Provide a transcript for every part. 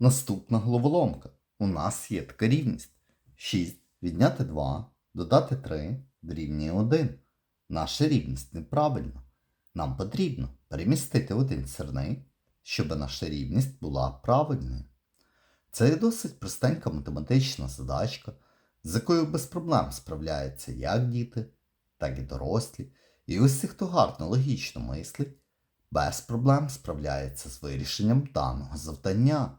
Наступна головоломка. У нас є така рівність. 6 відняти 2, додати 3 дорівнює 1. Наша рівність неправильна. Нам потрібно перемістити один сірник, щоб наша рівність була правильною. Це досить простенька математична задачка, з якою без проблем справляються як діти, так і дорослі. І ті, хто гарно логічно мислить, без проблем справляється з вирішенням даного завдання.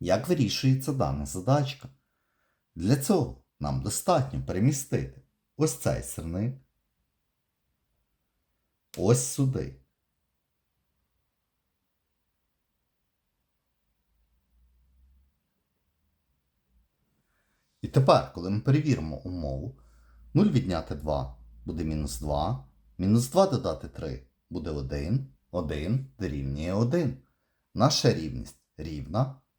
Як вирішується дана задачка? Для цього нам достатньо перемістити ось цей сирник ось сюди. І тепер, коли ми перевіримо умову, 0 відняти 2 буде мінус 2, мінус 2 додати 3 буде 1, 1 дорівнює 1. Наша рівність рівна,